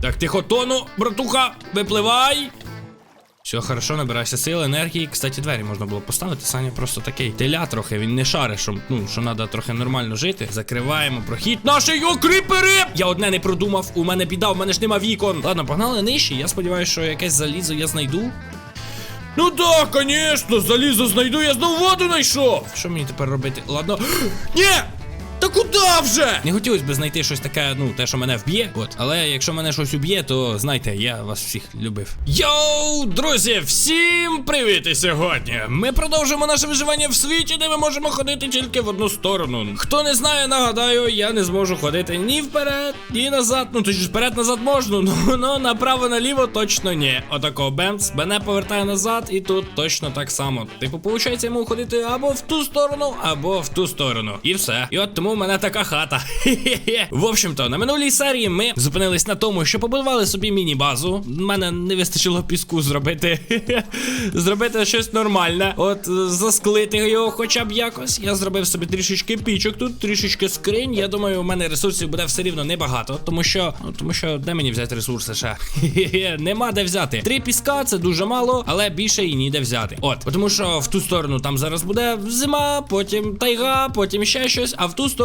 Так, тихо, тону, братуха, випливай. Все, хорошо, набирайся сили, енергії. Кстати, двері можна було поставити. Саня просто такий теля трохи, він не шарить, що, ну, що треба трохи нормально жити. Закриваємо прохід. Наші його кріпери! Я одне не продумав, у мене біда, у мене ж нема вікон. Ладно, погнали нижче. Я сподіваюся, що якесь залізо я знайду. Ну да, конечно, залізо знайду, я знову воду знайшов. Що мені тепер робити? Ладно. Ні! Та куди вже? Не хотілося б знайти щось таке, ну, те, що мене вб'є. От, але якщо мене щось уб'є, то знайте, я вас всіх любив. Йоу, друзі, всім привіт! І сьогодні ми продовжуємо наше виживання в світі, де ми можемо ходити тільки в одну сторону. Хто не знає, нагадаю, я не зможу ходити ні вперед, ні назад. Ну точно вперед назад можна, ну, ну направо наліво точно ні. Отако бемц, мене повертає назад, і тут точно так само. Типу, виходить, йому ходити або в ту сторону, або в ту сторону. І все. І от тому в мене така хата. В общем-то, на минулій серії ми зупинились на тому, що побудували собі міні-базу. У мене не вистачило піску зробити. зробити щось нормальне. От засклити його хоча б якось. Я зробив собі трішечки пічок, тут трішечки скринь. Я думаю, у мене ресурсів буде все рівно небагато, тому що, ну, тому що де мені взяти ресурси ще? Нема де взяти. Три піска це дуже мало, але більше і ніде взяти. От, тому що в ту сторону там зараз буде зима, потім тайга, потім ще щось, а в ту сторону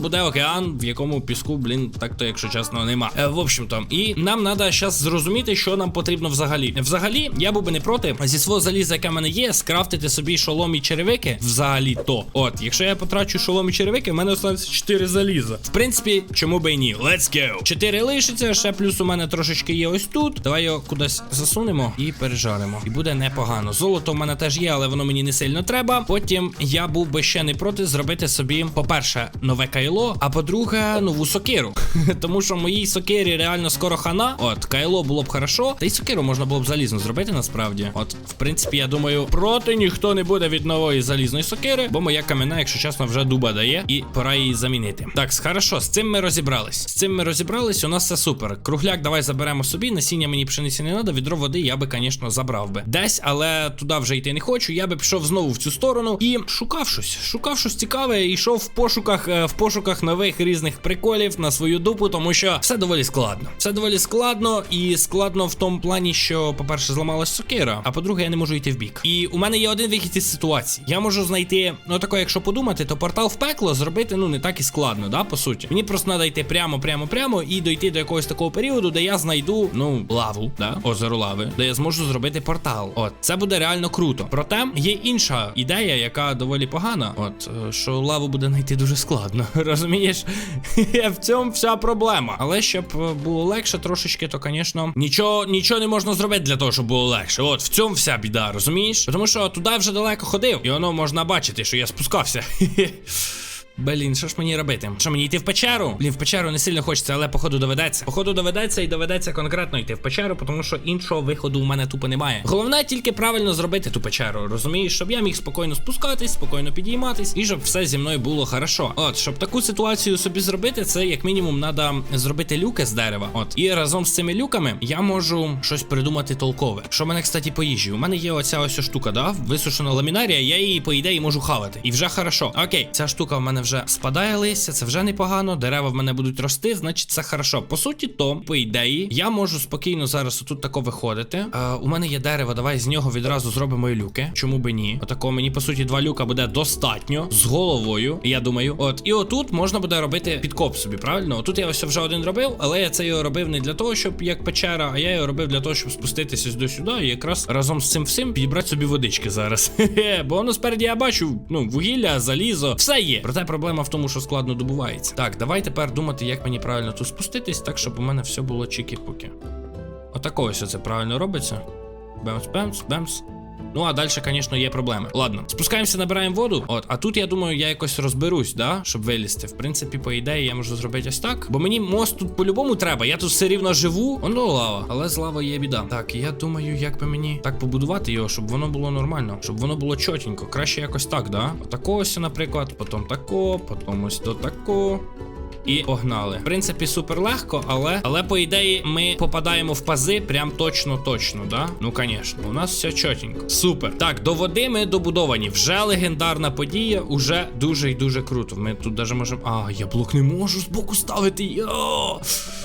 буде океан, в якому піску, блін, так то, якщо чесно, нема. Е, в общем-то, і нам треба зараз зрозуміти, що нам потрібно взагалі. Взагалі, я був би не проти зі свого заліза, яке в мене є, скрафтити собі шолом і черевики. Взагалі то. От, якщо я потрачу шолом і черевики, в мене останеться 4 заліза. В принципі, чому би і ні? Let's go! 4 лишиться, ще плюс у мене трошечки є ось тут. Давай його кудись засунемо і пережаримо. І буде непогано. Золото в мене теж є, але воно мені не сильно треба. Потім я був би ще не проти зробити собі, по-перше, нове кайло, а по-друге, нову сокиру. Тому що моїй сокирі реально скоро хана. От, кайло було б хорошо. Та й сокиру можна було б залізно зробити насправді. От, в принципі, я думаю, проти ніхто не буде від нової залізної сокири, бо моя кам'яна, якщо чесно, вже дуба дає, і пора її замінити. Так, хорошо, з цим ми розібрались. З цим ми розібрались, у нас все супер. Кругляк, давай заберемо собі. Насіння мені пшениці не треба, відро води я би, звісно, забрав би. Десь, але туди вже йти не хочу. Я би пішов знову в цю сторону і шукав щось. Шукав щось цікаве і йшов в пошуках, е, в пошуках нових різних приколів на свою дупу, тому що все доволі складно. Все доволі складно, і складно в тому плані, що, по-перше, зламалась сокира, а по-друге, я не можу йти в бік. І у мене є один вихід із ситуації. Я можу знайти, ну тако, якщо подумати, то портал в пекло зробити ну не так і складно, да, по суті. Мені просто треба йти прямо, прямо, прямо і дойти до якогось такого періоду, де я знайду, ну, лаву, да, озеро лави, де я зможу зробити портал. От, це буде реально круто. Проте є інша ідея, яка доволі погана. От, е, що лаву буде знайти дуже складно. Розумієш? в цьому вся проблема. Але щоб е, було легше трошечки, то, звісно, нічого, нічого не можна зробити для того, щоб було легше. От в цьому вся біда, розумієш? Тому що туди вже далеко ходив, і воно можна бачити, що я спускався. Блін, що ж мені робити? Що мені йти в печеру? Блін, в печеру не сильно хочеться, але походу доведеться. Походу доведеться і доведеться конкретно йти в печеру, тому що іншого виходу у мене тупо немає. Головне тільки правильно зробити ту печеру, розумієш, щоб я міг спокійно спускатись, спокійно підійматись, і щоб все зі мною було хорошо. От, щоб таку ситуацію собі зробити, це як мінімум треба зробити люки з дерева. От, і разом з цими люками я можу щось придумати толкове. Що в мене, кстати, по їжі? У мене є оця ось штука, да? Висушена ламінарія, я її, по ідеї, можу хавати. І вже хорошо. Окей, ця штука в мене вже спадає листя, це вже непогано. Дерева в мене будуть рости, значить це хорошо. По суті, то, по ідеї, я можу спокійно зараз отут тако виходити. Е, у мене є дерево, давай з нього відразу зробимо і люки. Чому би ні? Отако мені, по суті, два люка буде достатньо з головою. Я думаю, от і отут можна буде робити підкоп собі, правильно? Отут я ось вже один робив, але я це його робив не для того, щоб як печера, а я його робив для того, щоб спуститися до сюди і якраз разом з цим всім підібрати собі водички зараз. Бо воно спереді я бачу, ну, вугілля, залізо, все є. Проте проблема в тому, що складно добувається. Так, давай тепер думати, як мені правильно тут спуститись, так щоб у мене все було чікі-пуки. Отако ось це правильно робиться. Бемс, бемс, бемс. Ну, а далі, звісно, є проблеми. Ладно, спускаємося, набираємо воду. От, а тут я думаю, я якось розберусь, да, щоб вилізти. В принципі, по ідеї, я можу зробити ось так. Бо мені мост тут по-любому треба. Я тут все рівно живу. Воно лава, але з лавою є біда. Так, я думаю, як би мені так побудувати його, щоб воно було нормально, щоб воно було чотенько. Краще якось так, да? Отако ось, наприклад, потім тако, потім ось до тако. І погнали. В принципі, супер легко, але але по ідеї ми попадаємо в пази прям точно точно, да? Ну, звісно, у нас все чотенько. Супер. Так, до води ми добудовані. Вже легендарна подія, уже дуже і дуже круто. Ми тут даже можемо. А, я блок не можу збоку ставити. Йо!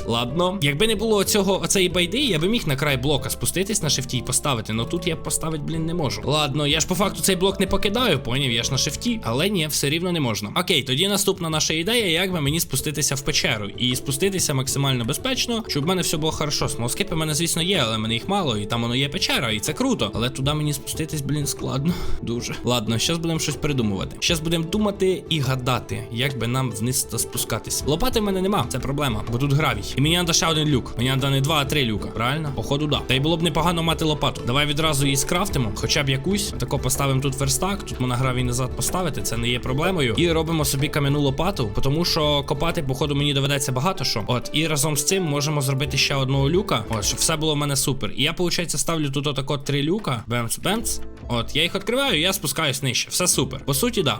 Ладно. Якби не було цього оцеї байди, я би міг на край блока спуститись на шифті і поставити. Но тут я поставити, блін, не можу. Ладно, я ж по факту цей блок не покидаю, поняв, я ж на шифті, але ні, все рівно не можна. Окей, тоді наступна наша ідея, як би мені спуститися в печеру. І спуститися максимально безпечно, щоб в мене все було хорошо. Смолскипи в мене, звісно, є, але в мене їх мало, і там воно є печера, і це круто. Але туди мені спуститись, блін, складно. Дуже. Ладно, зараз будемо щось придумувати. Зараз будемо думати і гадати, як би нам вниз та спускатись. Лопати в мене нема, це проблема, бо тут гравій. І мені треба ще один люк. Мені треба не два, а три люка. Правильно? Походу, да. Та й було б непогано мати лопату. Давай відразу її скрафтимо, хоча б якусь. Тако поставимо тут верстак, тут можна гравій назад поставити, це не є проблемою. І робимо собі кам'яну лопату, тому що копати, походу, мені доведеться багато що. От, і разом з цим можемо зробити ще одного люка. От, щоб все було в мене супер. І я, виходить, ставлю тут отако три люка. Бемц. От, я їх відкриваю, я спускаюсь нижче. Все супер. По суті, да.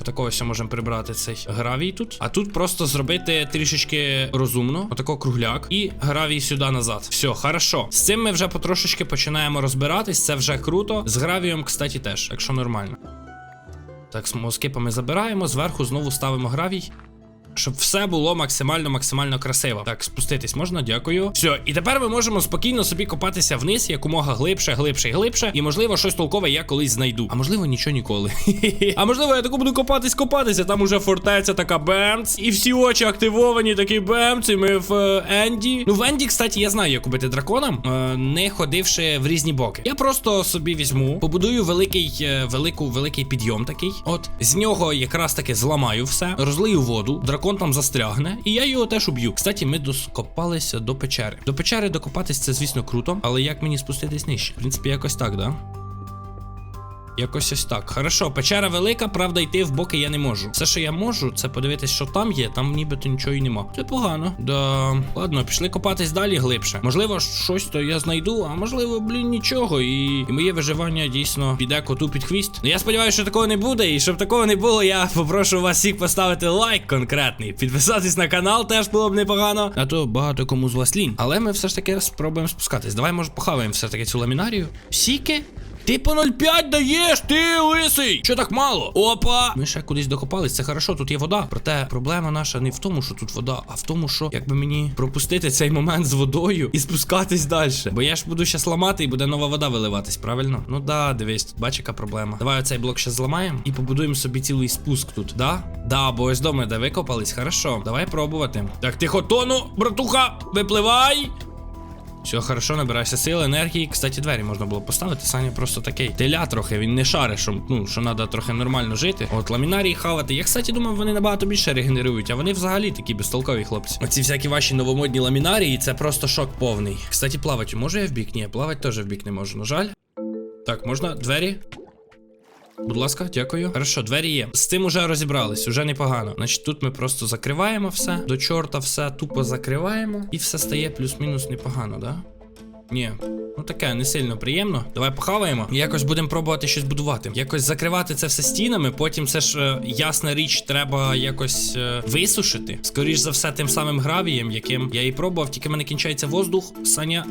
Отакого ще можемо прибрати цей гравій тут. А тут просто зробити трішечки розумно. Отако кругляк. І гравій сюди назад. Все, хорошо. З цим ми вже потрошечки починаємо розбиратись. Це вже круто. З гравієм, кстати, теж, якщо нормально. Так, з москипами забираємо. Зверху знову ставимо гравій. Щоб все було максимально максимально красиво. Так, спуститись можна, дякую. Все, і тепер ми можемо спокійно собі копатися вниз, якомога глибше, глибше і глибше. І можливо, щось толкове я колись знайду. А можливо, нічого ніколи. а можливо, я таку буду копатись, копатися. Там уже фортеця така бемц. І всі очі активовані, такий бемц. І ми в е, Енді. Ну, в Енді, кстати, я знаю, як купити дракона, е, не ходивши в різні боки. Я просто собі візьму, побудую великий, е, велику, великий підйом такий. От з нього якраз таки зламаю все, розлию воду, дракон там застрягне, і я його теж уб'ю. Кстати, ми доскопалися до печери. До печери докопатись це, звісно, круто, але як мені спуститись нижче? В принципі, якось так, да? Якось ось так. Хорошо, печера велика, правда, йти в боки я не можу. Все, що я можу, це подивитись, що там є, там нібито нічого і нема. Це погано. Да. Ладно, пішли копатись далі глибше. Можливо, щось то я знайду, а можливо, блін, нічого. І, і моє виживання дійсно піде коту під хвіст. Ну я сподіваюся, що такого не буде. І щоб такого не було, я попрошу вас всіх поставити лайк конкретний. Підписатись на канал теж було б непогано. А то багато кому з вас лінь. Але ми все ж таки спробуємо спускатись. Давай, може, похаваємо все таки цю ламінарію. Сіки? Ти по 0,5 даєш, ти лисий! Що так мало? Опа! Ми ще кудись докопались, це хорошо, тут є вода. Проте проблема наша не в тому, що тут вода, а в тому, що якби мені пропустити цей момент з водою і спускатись далі. Бо я ж буду щас ламати і буде нова вода виливатись, правильно? Ну да, дивись, тут бач, яка проблема. Давай оцей блок ще зламаємо і побудуємо собі цілий спуск тут. Да? Да, бо ось дома, де викопались, хорошо. Давай пробувати. Так, тихо, тону, братуха, випливай! Все, хорошо, набираєшся сили, енергії. Кстати, двері можна було поставити. Саня просто такий теля трохи, він не шарить, що, ну, що треба трохи нормально жити. От ламінарії хавати. Я, кстати, думав, вони набагато більше регенерують, а вони взагалі такі безтолкові хлопці. Оці всякі ваші новомодні ламінарії, це просто шок повний. Кстати, плавати можу я в бік? Ні, плавати теж в бік не можу. На жаль. Так, можна двері? Будь ласка, дякую. Хорошо, двері є. З цим уже розібрались, уже непогано. Значить, тут ми просто закриваємо все. До чорта все тупо закриваємо. І все стає плюс-мінус непогано, да? Ні. Ну таке не сильно приємно. Давай похаваємо. Якось будемо пробувати щось будувати. Якось закривати це все стінами. Потім це ж е, ясна річ, треба якось е, висушити. Скоріш за все, тим самим гравієм, яким я і пробував, тільки в мене кінчається воздух. Саня.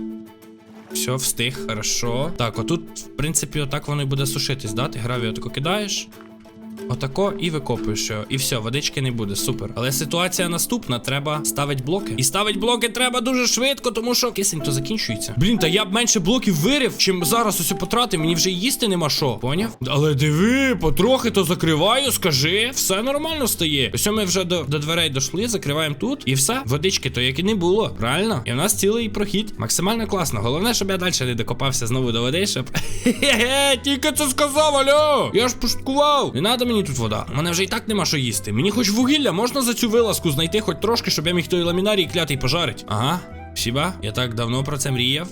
Все, встиг, хорошо. Так, отут, в принципі, отак воно і буде сушитись, да? Ти гравію отако кидаєш. Отако і викопуєш його. І все, водички не буде, супер. Але ситуація наступна: треба ставити блоки. І ставити блоки треба дуже швидко, тому що кисень то закінчується. Блін, та я б менше блоків вирив, чим зараз усе потратив. Мені вже їсти нема що. Поняв? Але диви, потрохи то закриваю, скажи, все нормально стає. Ось ми вже до, до дверей дійшли, закриваємо тут, і все. Водички то як і не було. Правильно? І в нас цілий прохід. Максимально класно. Головне, щоб я далі не докопався знову до води, щоб. Хе-хе, тільки це сказав, алло! Я ж пошуткував. Не треба мені тут вода. Мене вже і так нема що їсти. Мені хоч вугілля можна за цю вилазку знайти, хоч трошки, щоб я міг той ламінарій клятий пожарить. Ага. Спасибо. Я так давно про це мріяв.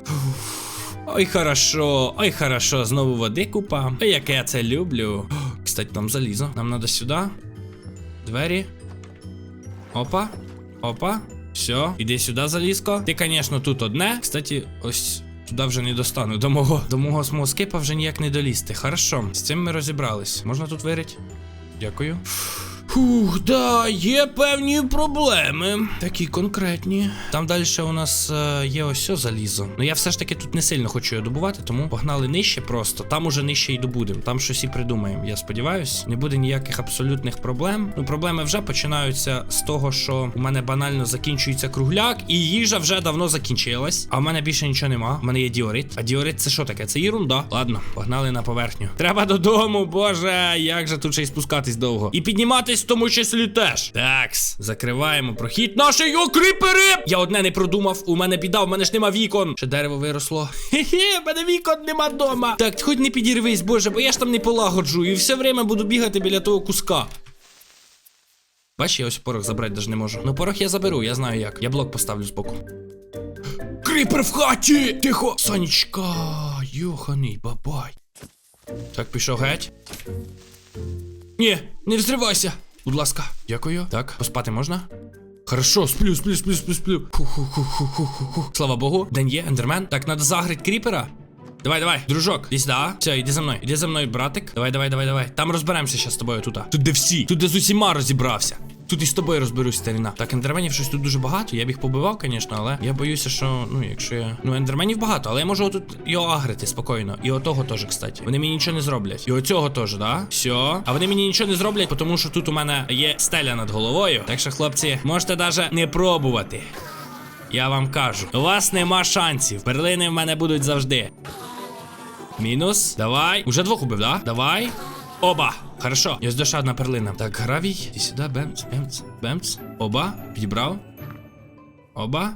Ой, хорошо, ой, хорошо, знову води купа. Ой, як я це люблю. Кстати, там залізо. Нам треба сюди. Двері. Опа. Опа. Все, іди сюди, залізко. Ти, звісно, тут одне. Кстати, ось. Туди вже не достану. До мого до мого смоскипа вже ніяк не долізти. Хорошо, з цим ми розібрались. Можна тут вирити? Дякую. Фух, да, є певні проблеми. Такі конкретні. Там далі у нас е, є ось все залізо. Ну я все ж таки тут не сильно хочу його добувати, тому погнали нижче просто. Там уже нижче і добудемо. Там щось і придумаємо. Я сподіваюсь, не буде ніяких абсолютних проблем. Ну, проблеми вже починаються з того, що у мене банально закінчується кругляк, і їжа вже давно закінчилась. А в мене більше нічого нема. У мене є діорит. А діорит це що таке? Це єрунда. Ладно, погнали на поверхню. Треба додому, боже, як же тут ще й спускатись довго. І підніматись в тому числі теж. Такс, закриваємо прохід. Наші його кріпери! Я одне не продумав. У мене біда, у мене ж нема вікон. Ще дерево виросло. Хе-хе, в мене вікон нема дома. Так, хоч не підірвись, боже, бо я ж там не полагоджу. І все время буду бігати біля того куска. Бач, я ось порох забрати даже не можу. Ну порох я заберу, я знаю як. Я блок поставлю збоку. Кріпер в хаті! Тихо! Сонечка! Йоханий бабай. Так, пішов геть. Ні, не взривайся. Будь ласка, дякую. Так, поспати можна? Хорошо, сплю, сплю, сплю, сплю, сплю. Ху -ху -ху -ху -ху -ху. Слава Богу. День є, ендермен. Так, надо загрить кріпера. Давай, давай, дружок, іди сюди. Все, іди за мною, іди за мною, братик. Давай, давай, давай, давай. Там розберемося ще з тобою тут. Тут де всі, тут де з усіма розібрався. Тут і з тобою розберусь, старіна. Так, ендерменів щось тут дуже багато. Я б їх побивав, звісно, але я боюся, що ну, якщо я. Ну, ендерменів багато, але я можу тут його агрити спокійно. І отого теж, кстати. Вони мені нічого не зроблять. І оцього теж, да? Все. А вони мені нічого не зроблять, тому що тут у мене є стеля над головою. Так що, хлопці, можете навіть не пробувати. Я вам кажу, у вас нема шансів. Перлини в мене будуть завжди. Мінус. Давай. Уже двох убив, да? Давай. Оба. Хорошо. Є ще одна перлина. Так, гравій. І сюди. Бемц, бемц, бемц. Оба. Підібрав. Оба.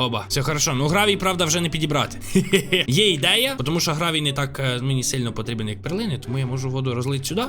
Оба. Все хорошо. Ну, гравій, правда, вже не підібрати. Є ідея, тому що гравій не так е, мені сильно потрібен, як перлини, тому я можу воду розлити сюди.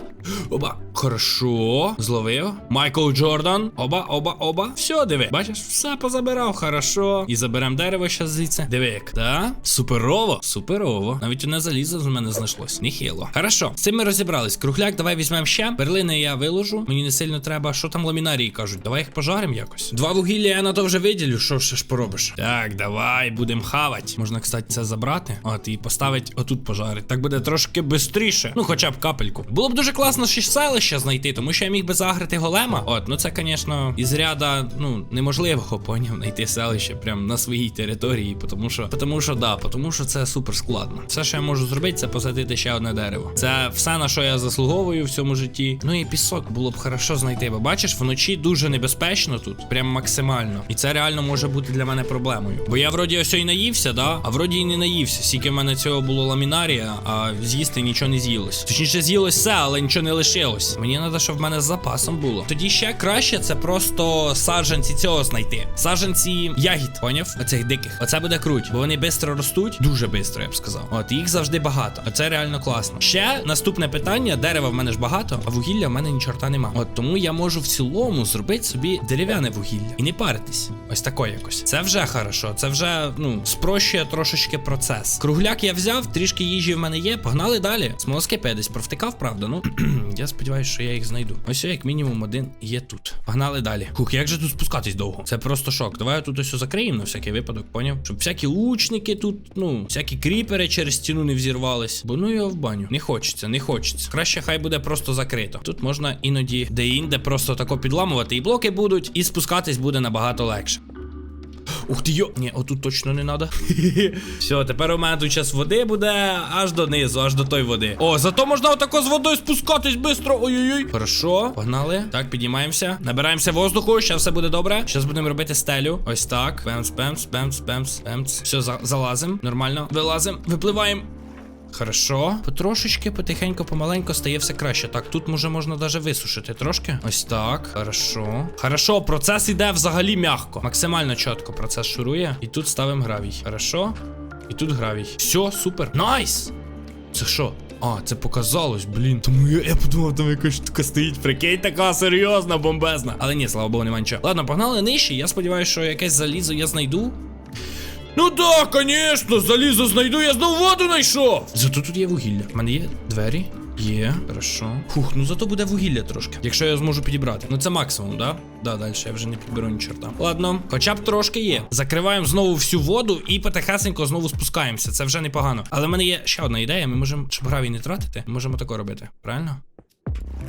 Оба. Хорошо. Зловив. Майкл Джордан. Оба, оба, оба. Все, диви. Бачиш, все позабирав. Хорошо. І заберемо дерево ще звідси. Диви як. Да? Суперово. Суперово. Навіть одне залізо з мене знайшлось. Нехило. Хорошо. З цим ми розібрались. Кругляк, давай візьмемо ще. Перлини я виложу. Мені не сильно треба. Що там ламінарії кажуть? Давай їх пожаримо якось. Два вугілля я на то вже виділю. Що ще ж поробиш? Так, давай, будемо хавати. Можна, кстати, це забрати. От, і поставити отут пожарити. Так буде трошки швидше. Ну, хоча б капельку. Було б дуже класно ще селище знайти, тому що я міг би загрити голема. От, ну це, звісно, із ряда, ну, неможливого, поняв, знайти селище прямо на своїй території. Тому що, тому що, да, тому що це супер складно. Все, що я можу зробити, це посадити ще одне дерево. Це все, на що я заслуговую в цьому житті. Ну і пісок було б хорошо знайти. Бо бачиш, вночі дуже небезпечно тут, прям максимально. І це реально може бути для мене проблемою. Бо я вроді ось і наївся, да? А вроді і не наївся. Скільки в мене цього було ламінарія, а з'їсти нічого не з'їлось. Точніше, з'їлось все, але нічого не лишилось. Мені треба, щоб в мене з запасом було. Тоді ще краще це просто саджанці цього знайти. Саджанці ягід, поняв? Оцих диких. Оце буде круть, бо вони швидко ростуть, дуже швидко, я б сказав. От їх завжди багато. Оце реально класно. Ще наступне питання: дерева в мене ж багато, а вугілля в мене ні чорта нема. От тому я можу в цілому зробити собі дерев'яне вугілля і не паритись. Ось тако якось. Це вже хорошо. Це вже ну спрощує трошечки процес. Кругляк я взяв, трішки їжі в мене є. Погнали далі. Смолоскипи я десь провтикав, правда. Ну я сподіваюся, що я їх знайду. Ось як мінімум один є тут. Погнали далі. Хух, як же тут спускатись довго? Це просто шок. Давай я тут ось закриємо на всякий випадок, поняв? Щоб всякі лучники тут, ну, всякі кріпери через стіну не взірвались. Бо ну його в баню. Не хочеться, не хочеться. Краще хай буде просто закрито. Тут можна іноді де-інде просто тако підламувати, і блоки будуть, і спускатись буде набагато легше. Ух ти йо. Ні, отут точно не треба. Все, тепер у мене тут час води буде аж донизу, аж до той води. О, зато можна отако з водою спускатись швидко. Ой-ой-ой. Хорошо, погнали. Так, піднімаємося. Набираємося воздуху, зараз все буде добре. Зараз будемо робити стелю. Ось так. Пемс, пемс, пемс, пемс, пемс. Все, за залазим. Нормально. Вилазим, випливаємо. Хорошо. Потрошечки, потихеньку, помаленько стає все краще. Так, тут може можна даже висушити трошки. Ось так. Хорошо. Хорошо, процес іде взагалі м'яко. Максимально чітко процес шурує. І тут ставимо гравій. Хорошо. І тут гравій. Все, супер. Найс! Це що? А, це показалось, блін. Тому я, я подумав, там якась штука стоїть. Прикинь, така серйозна, бомбезна. Але ні, слава Богу, нема нічого. Ладно, погнали нижче. Я сподіваюся, що якесь залізо я знайду. Ну да, конечно, залізо знайду, я знову воду знайшов. Зато тут є вугілля. У мене є двері. Є, хорошо. Фух, ну зато буде вугілля трошки. Якщо я зможу підібрати. Ну це максимум, да? Да, далі я вже не підберу ні чорта. Ладно, хоча б трошки є. Закриваємо знову всю воду і потихесенько знову спускаємося. Це вже непогано. Але в мене є ще одна ідея. Ми можемо, щоб гравій не тратити, ми можемо тако робити. Правильно?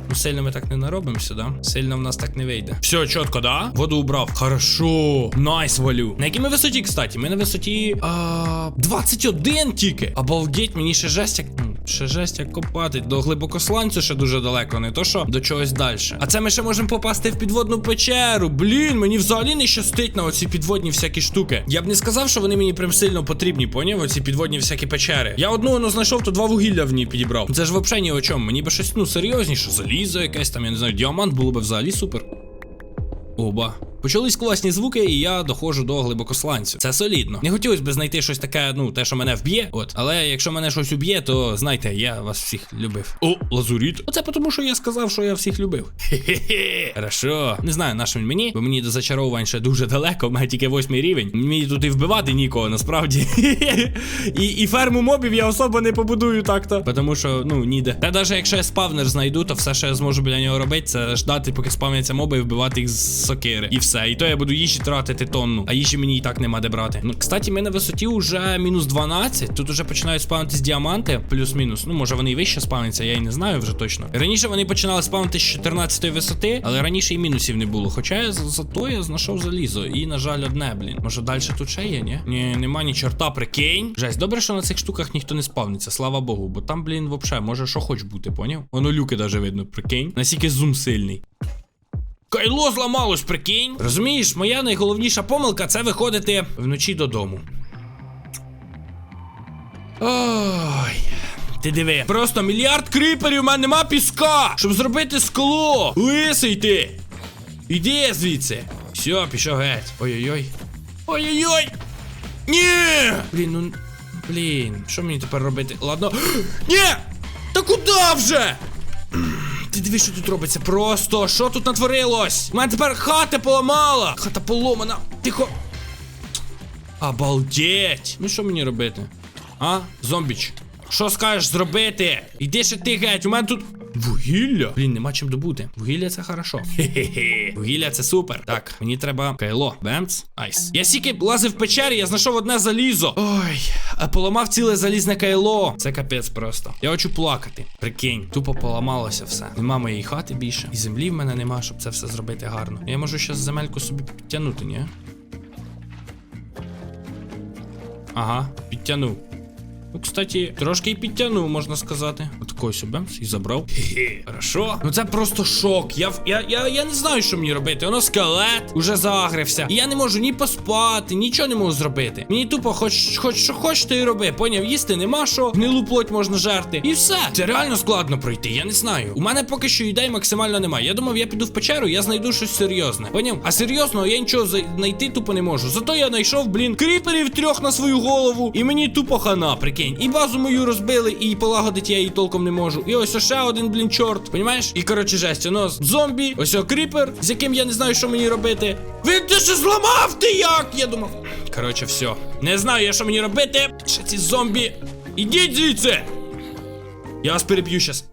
Ну, сильно ми так не наробимося, да? Сильно в нас так не вийде. Все, чітко, да? Воду убрав. Хорошо. Найс валю. На якій ми висоті, кстати? Ми на висоті. А, 21 тільки. Обалдеть, мені ще жесть як. Ще жесть як копати. До глибокосланцю ще дуже далеко, не то що до чогось далі. А це ми ще можемо попасти в підводну печеру. Блін, мені взагалі не щастить на оці підводні всякі штуки. Я б не сказав, що вони мені прям сильно потрібні, поняв? Оці підводні всякі печери. Я одну воно знайшов, то два вугілля в ній підібрав. Це ж взагалі ні о чому. Мені би щось ну серйозніше, залізо якесь там, я не знаю, діамант було би взагалі супер. Оба. Почались класні звуки, і я доходжу до глибокосланцю. Це солідно. Не хотілося б знайти щось таке, ну, те, що мене вб'є. От, але якщо мене щось уб'є, то знайте, я вас всіх любив. О, лазуріт. Оце тому, що я сказав, що я всіх любив. Хе-хе-хе. Хорошо. Не знаю, на що він мені, бо мені до зачаровувань ще дуже далеко, в мене тільки восьмий рівень. Мені тут і вбивати нікого, насправді. і, і ферму мобів я особо не побудую так-то. Тому що, ну, ніде. Та навіть якщо я спавнер знайду, то все, що я зможу біля нього робити, це ждати, поки спавняться моби і вбивати їх з сокири. І все. І то я буду їжі тратити тонну, а їжі мені і так нема де брати. Ну, кстати, ми на висоті вже мінус 12. Тут вже починають спавнитись діаманти, плюс-мінус. Ну, може вони і вище спавняться, я і не знаю вже точно. Раніше вони починали спавнити з 14 висоти, але раніше і мінусів не було. Хоча я за- зато я знайшов залізо. І, на жаль, одне, блін. Може далі тут ще є, ні? Ні, нема ні чорта, прикинь. Жесть, добре, що на цих штуках ніхто не спавниться, слава Богу. Бо там, блін, вообще, може що хоч бути, поняв? Воно люки даже видно, прикинь. Наскільки зум сильний. Кайло зламалось, прикинь. Розумієш, моя найголовніша помилка це виходити вночі додому. Ой. Ти диви, просто мільярд кріперів, у мене нема піска, щоб зробити скло. Лисий ти. Іди звідси. Все, пішов геть. Ой-ой-ой. Ой-ой-ой. Ні! Блін, ну. Блін, що мені тепер робити? Ладно. Ні! Та куди вже? Диви, що тут робиться? Просто що тут натворилось? У мене тепер хата поламала. Хата поломана. Тихо. Обалдеть. Ну що мені робити? А? Зомбіч. Що скажеш зробити? Іди ще ти геть, у мене тут. Вугілля? Блін, нема чим добути. Вугілля це хорошо. Хе-хе-хе. Вугілля це супер. Так, мені треба кайло. Бемц. Айс. Я стільки лазив в печері, я знайшов одне залізо. Ой, а поламав ціле залізне кайло. Це капець просто. Я хочу плакати. Прикинь, тупо поламалося все. Нема моєї хати більше. І землі в мене нема, щоб це все зробити гарно. Я можу ще земельку собі підтягнути, ні? Ага, підтягнув. Ну, кстати, трошки і підтягнув, можна сказати. Отакой бемс і забрав. Хе-хе. Хорошо. Ну це просто шок. Я, я, я, я не знаю, що мені робити. Воно скелет уже загрився. І я не можу ні поспати, нічого не можу зробити. Мені тупо хоч, хоч що хочеш, ти і роби. Поняв, їсти нема що, гнилу плоть можна жерти. І все. Це реально складно пройти, я не знаю. У мене поки що ідей максимально немає. Я думав, я піду в печеру, я знайду щось серйозне. Поняв? А серйозно, я нічого знайти тупо не можу. Зато я знайшов, блін, кріперів трьох на свою голову. І мені тупо хана, прикинь. І базу мою розбили, і полагодити я її толком не можу. І ось ще один, блін, чорт. Понімаєш? І коротше, жесть, нас зомбі, ось о кріпер, з яким я не знаю, що мені робити. Він ти що зламав ти як? Я думав. Коротше, все. Не знаю я, що мені робити. Ще ці зомбі. Ідіть звідси. Я вас переб'ю щас.